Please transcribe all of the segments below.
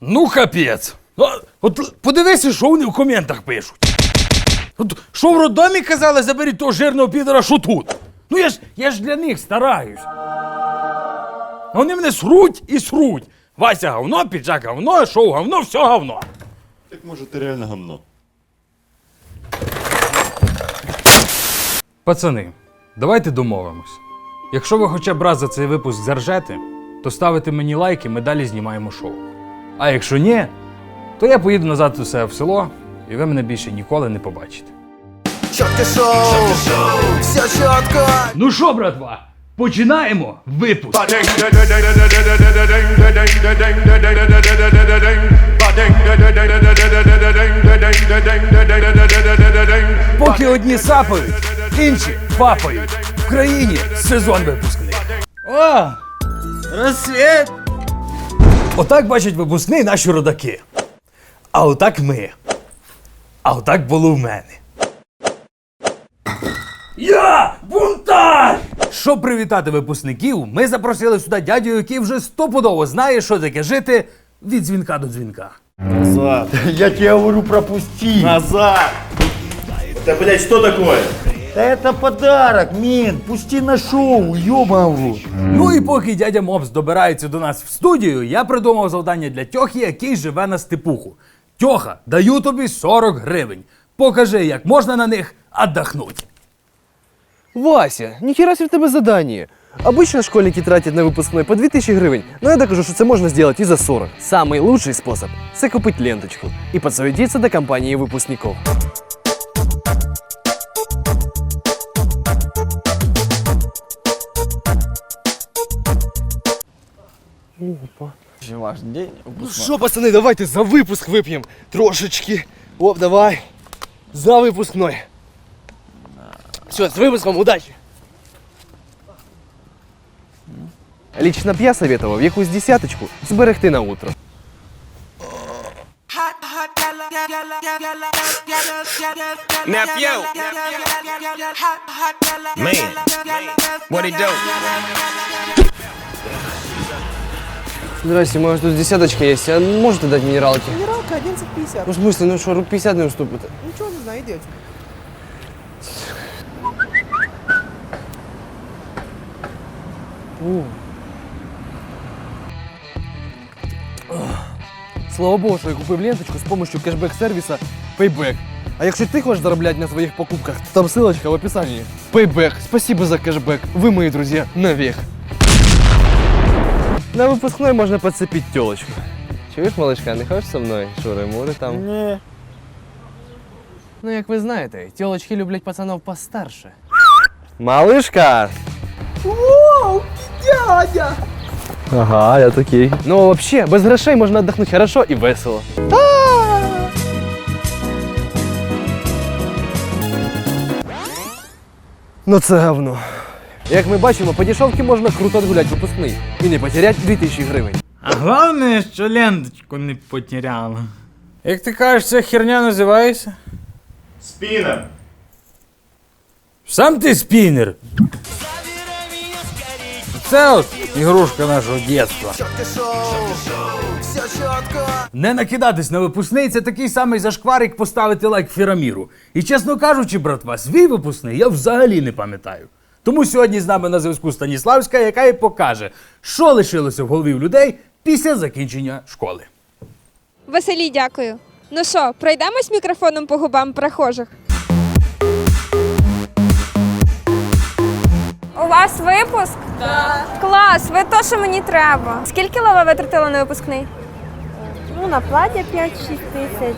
Ну, капець. Ну, От подивися, що вони в коментах пишуть. От, що в роддомі казали, заберіть того жирного підора, що тут. Ну я ж, я ж для них стараюсь. А Вони мене сруть і сруть. Вася говно, піджак говно, шоу говно, все говно. Так може ти реально гамно. Пацани, давайте домовимось. Якщо ви хоча б раз за цей випуск заржете, то ставите мені лайки, ми далі знімаємо шоу. А якщо ні, то я поїду назад у себе в село, і ви мене більше ніколи не побачите. Четко шоу, все четко. Ну що, братва, починаємо випуск. Поки одні сапають, інші папають. В країні сезон випускний. О, розсвіт! Отак бачать випускний наші родаки. А отак ми. А отак було в мене. Я бунтар! Щоб привітати випускників, ми запросили сюди дядю, який вже стопудово знає, що таке жити від дзвінка до дзвінка. Назад. Я тебе говорю, пропусти. Назад! Да, блядь, что такое? Да это подарок, мент. Пусти на шоу, ё Ну і поки дядя Мопс добирається до нас в студію, я придумав завдання для Тьохи, який живе на степуху. Тьоха, даю тобі 40 гривень. Покажи, як можна на них отдохнуть. Вася, ніхера себе в тебе задание. Обычно школьники тратят на выпускной по 2000 гривень, но я докажу, что это можно сделать и за 40. Самый лучший способ – це купить ленточку и подсуетиться до компании выпускников. Ваш день. Ну що, пацаны, давайте за выпуск выпьем. Трошечки. Оп, давай. За выпускной. Все, с выпуском, удачи. Лично б я советовав якусь десяточку зберегти на утро. Nephew. Man. What he do? Здрасте, может тут десяточка есть, а можете дать минералки? Минералка 11,50. Ну в смысле, ну что, руб 50 не уступит? Ничего не знаю, идете. Слава Богу, що я купив ленточку з допомогою кешбек-сервіса Payback. А якщо ти хочеш заробляти на своїх покупках, то там ссылочка в описании. Payback. Спасибо за кэшбэк. Вы мои друзья навек. На выпускной можно подцепить телочку. Чуєш, малышка, не хочеш со мною? Шури-мури там. Не. Ну, як ви знаєте, тілочки люблять пацанов постарше. Малышка! Вау, дядя! Ага, я такий. Ну, вообще, без грошей можна отдохнуть хорошо і весело. Ну це говно. Як ми бачимо, по дешевці можна круто відгуляти випускний і не потеряти 2000 гривень. А головне, що ленточку не потеряла. Як ти кажеш, ця херня називається? Спина. Сам ти спінер. Це от ігрушка нашого четко. Не накидатись на випускний це такий самий зашквар, як поставити лайк Фіраміру. І чесно кажучи, братва, свій випускний я взагалі не пам'ятаю. Тому сьогодні з нами на зв'язку Станіславська, яка і покаже, що лишилося в голові в людей після закінчення школи. Василій, дякую. Ну що, пройдемось мікрофоном по губам прохожих? У вас випуск? Так. Клас, ви то, що мені треба. Скільки лава витратила на випускний? Ну, на плаття 5-6 тисяч.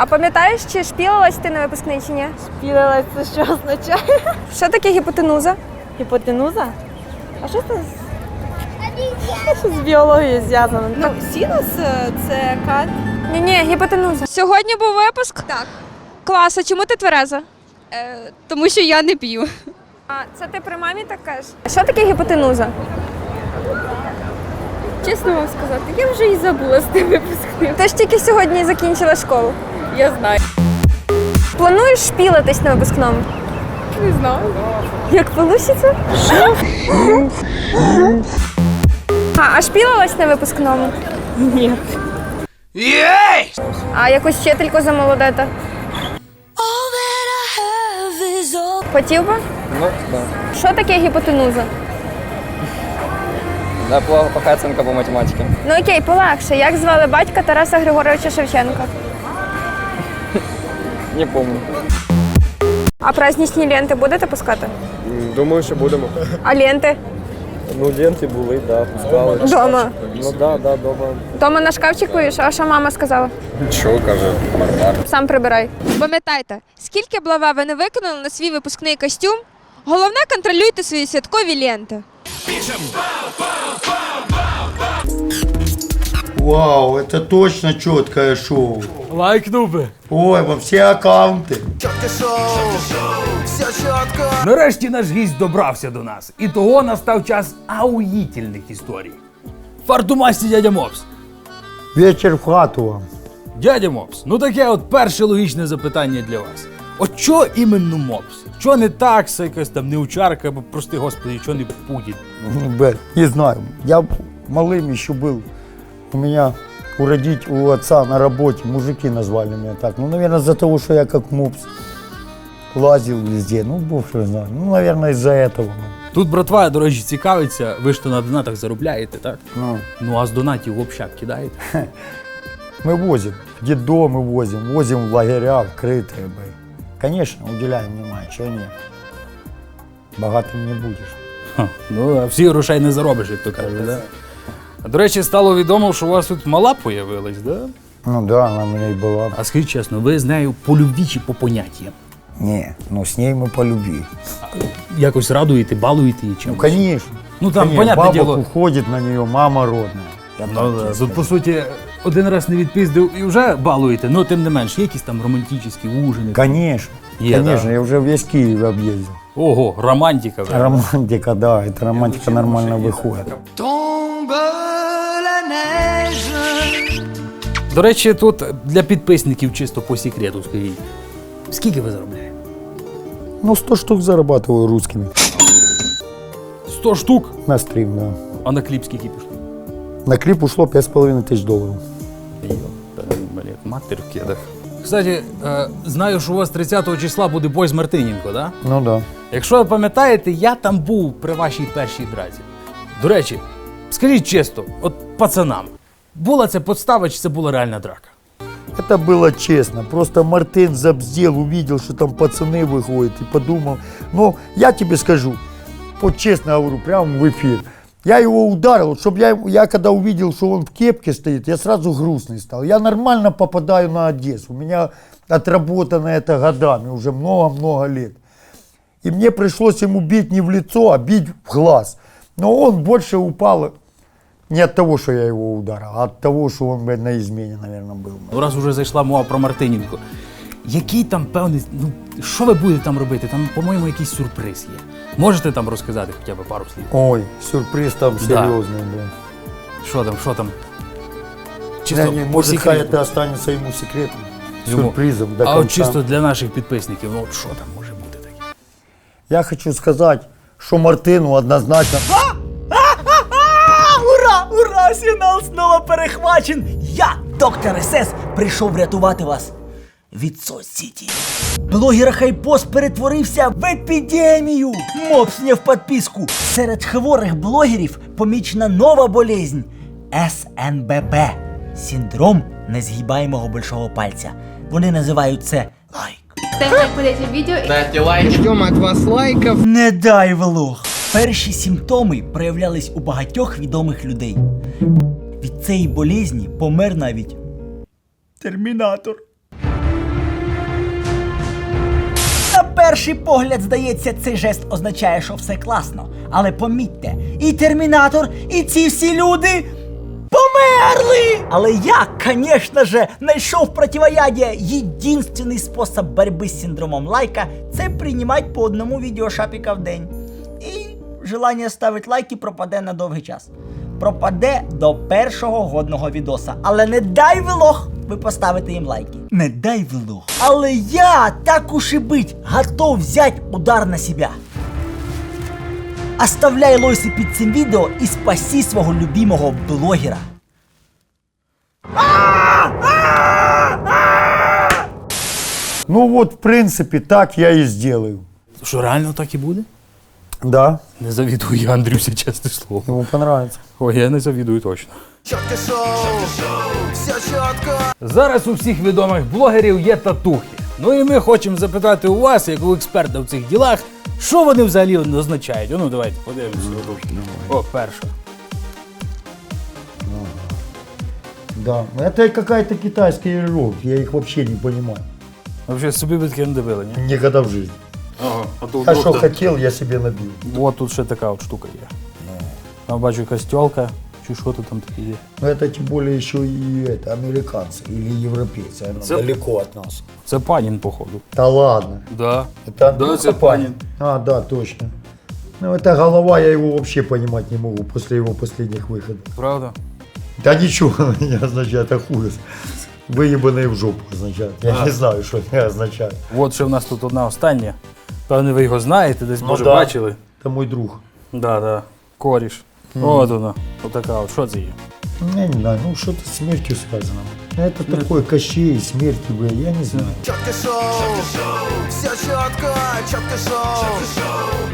А пам'ятаєш, чи шпілилась ти на випускний чи ні? Пілила це що означає? Що таке гіпотенуза? Гіпотенуза? А що це з... Що з біологією зв'язано? Ну, синус це кат. Ні, ні, гіпотенуза. Сьогодні був випуск? Так. Клас, а чому ти твереза? Е, тому що я не п'ю. А це ти при мамі так кажеш? Що таке гіпотенуза? Чесно вам сказати, я вже і забула з тим випускним. Ти ж тільки сьогодні закінчила школу. Я знаю. Плануєш шпілитись на випускному? Не знаю. Як получиться? А, а шпілилась на випускному? Ні. А якусь вчительку замолодити? Хотів би? Ну, да. Що таке гіпотенуза? Да, плохая оценка по математике. Ну окей, полегше. Як звали батька Тараса Григоровича Шевченка? Не помню. А праздничні ленти будете пускати? Думаю, що будемо. А ленти? Ну, ленти були, да, пускали. Дома. Ну да, да, дома. Дома на шкафчик повіш, а що мама сказала? Нічого, каже, нормально. Сам прибирай. Пам'ятайте, скільки б лава ви не виконали на свій випускний костюм, головне контролюйте свої святкові ленти. Вау, это точно четкое шоу. Лайкнув би. Ой, во все аккаунты. Четкое шоу, все четко. Нарешті наш гість добрався до нас. І того настав час ауїтельних історій. Фартумасті дядя Мопс. Вечер в хату вам. Дядя Мопс, ну таке от перше логічне запитання для вас. От чо іменно Мопс? Чо не такса, якась там неучарка, або прости господи, чо не Путін? Ну, Б, Не знаю. Я малым еще был. У меня у родить у отца на работе мужики назвали меня так. Ну, наверное, из-за того, что я как мопс лазил везде. Ну, бог его знает. Ну, наверное, из-за этого. Тут братва, до речі, цікавиться, ви ж то на донатах заробляєте, так? Ну, Ну а з донатів в общак кидаєте? мы возим. В детдомы возим. Возим в лагеря, в крытые бои. Конечно, уделяем внимание. Чего нет? Богатым не будешь. Ха, ну, а всі грошей не заробиш, як то кажуть, да? А до речі, стало відомо, що у вас тут мала появилась, да? Ну да, она у меня и была. А скажіть чесно, ви з нею по любві чи по поняттям? Не, ну с ней мы по любви. Якось радуєте, балуєте її Ну, чимось? конечно. Ну там, Конечно, понятне бабок діло. уходит на нее, мама родная. Я Ну, так да. тебе Тут, скажу. по суті, один раз не відпіздив і вже балуєте, ну тим не менш, є якісь там романтичні ужини. Конечно. Е, Конечно, да. я уже весь Киев объездил. Ого, романтика вже. Романтика, да, это романтика нормально выходит. до речі, тут для підписників чисто по секрету скажіть. Скільки ви заробляєте? Ну, 100 штук зарабатываю русскими 100 штук, на стрим, да. а на кліп скільки пішло? На клип ушло 5,5 тысяч долларов. Блін, матер в кедах. Кстати, е, знаю, що у вас 30 числа буде бой з Мартиненко, да? Ну да. Якщо ви пам'ятаєте, я там був при вашій першій дразі. До речі, скажіть чесно, от пацанам, була це подстава чи це була реальна драка? Это было честно. Просто Мартин забздел, увидел, что там пацаны выходят и подумал. Но я тебе скажу, вот честно говорю, прямо в эфир. Я его ударил, чтобы я, я когда увидел, что он в кепке стоит, я сразу грустный стал. Я нормально попадаю на Одессу. У меня отработано это годами, уже много-много лет. И мне пришлось ему бить не в лицо, а бить в глаз. Но он больше упал не от того, что я его ударил, а от того, что он бы на измене, наверное, был. Ну, раз уже зайшла мова про Мартиненко. Який там певний, ну що ви будете там робити? Там, по-моєму, якийсь сюрприз є. Можете там розказати хоча б пару слів? Ой, сюрприз там Да. серьезный, да. Що там, що там? Не, не, по может, хай секрету. это останется ему секретом. Йому. Сюрпризом до а конца. от чисто для наших підписників, ну от що там може бути таке? Я хочу сказать, что Мартыну однозначно... Сигнал снова перехвачен! Я, доктор СС, прийшов врятувати вас від соцсеті. Блогер Хайпос перетворився в епідемію. Мопсня в підписку. Серед хворих блогерів помічена нова болезнь СНБП синдром незгибаємого большого пальця. Вони називають це лайк. Не дай влог. Перші симптоми проявлялись у багатьох відомих людей. Від цієї болізні помер навіть термінатор. На перший погляд, здається, цей жест означає, що все класно. Але помітьте, і термінатор, і ці всі люди померли! Але я, звісно же, знайшов противоядие. Єдинственний спосіб боротьби з синдромом лайка це приймати по одному відеошапіка в день. І желання ставити лайки пропаде на довгий час пропаде до першого годного відоса. Але не дай вилох, ви поставите їм лайки. Не дай вилох. Але я так уж і бить, готов взять удар на себя. Оставляй лойси під цим відео і спаси свого любимого блогера. Ну вот, в принципе, так я и сделаю. Що реально так і буде? Да, Не завідую я, Андрюся, чесне слово. ему понравится. Ой, я не завідую точно. Четко шоу, все четко. Зараз у всіх відомих блогерів є татухи. Ну і ми хочемо запитати у вас, як у експерта в цих ділах, що вони взагалі означають. Ну давайте подивимося. О, перша. Да, это какая-то китайская иероглиф, я их вообще не понимаю. Взагалі собі би таке не дивили, ні? Никогда в жизни. Ага, а то А что хотел, я себе набил. От тут ще така от штука є. Там бачу якась тьолка, чи що тут там таке є. Но это тем более еще и это, американцы или европейцы, оно далеко от нас. Це панін, походу. Да ладно. Да. Это Да, Андрюха это Панин. А, да, точно. Ну, это голова, я его вообще понимать не могу после его последних выходов. Правда? Да ничего не означает, это ужас. Выебанные в жопу означает. Я не знаю, что это означает. От ще в нас тут одна остання. Певне, ви його знаєте, десь може да. бачили. Це мой друг. Да, да. Коріш. От вона. Отака от. Що це є? Не, не знаю, ну що-то с смертью связано. Это такое кощей, смерти, бля, я не знаю. Четко шоу, все четко, четко шоу.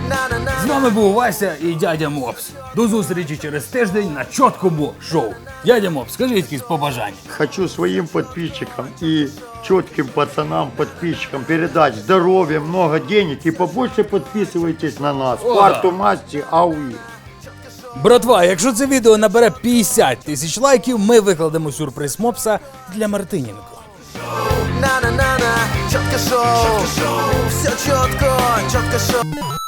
На-на-на. З нами був Вася і дядя Мопс. До зустрічі через тиждень на чіткому шоу. Дядя Мопс, скажіть якісь побажання. Хочу своим подписчикам и четким пацанам, подписчикам передать здоровья, много денег и побольше подписывайтесь на нас. О, Парту масти, ауи. Братва, якщо це відео набере 50 тисяч лайків, ми викладемо сюрприз Мопса для Мартиненко. На-на-на-на, четко шоу, все чітко, чотка шоу.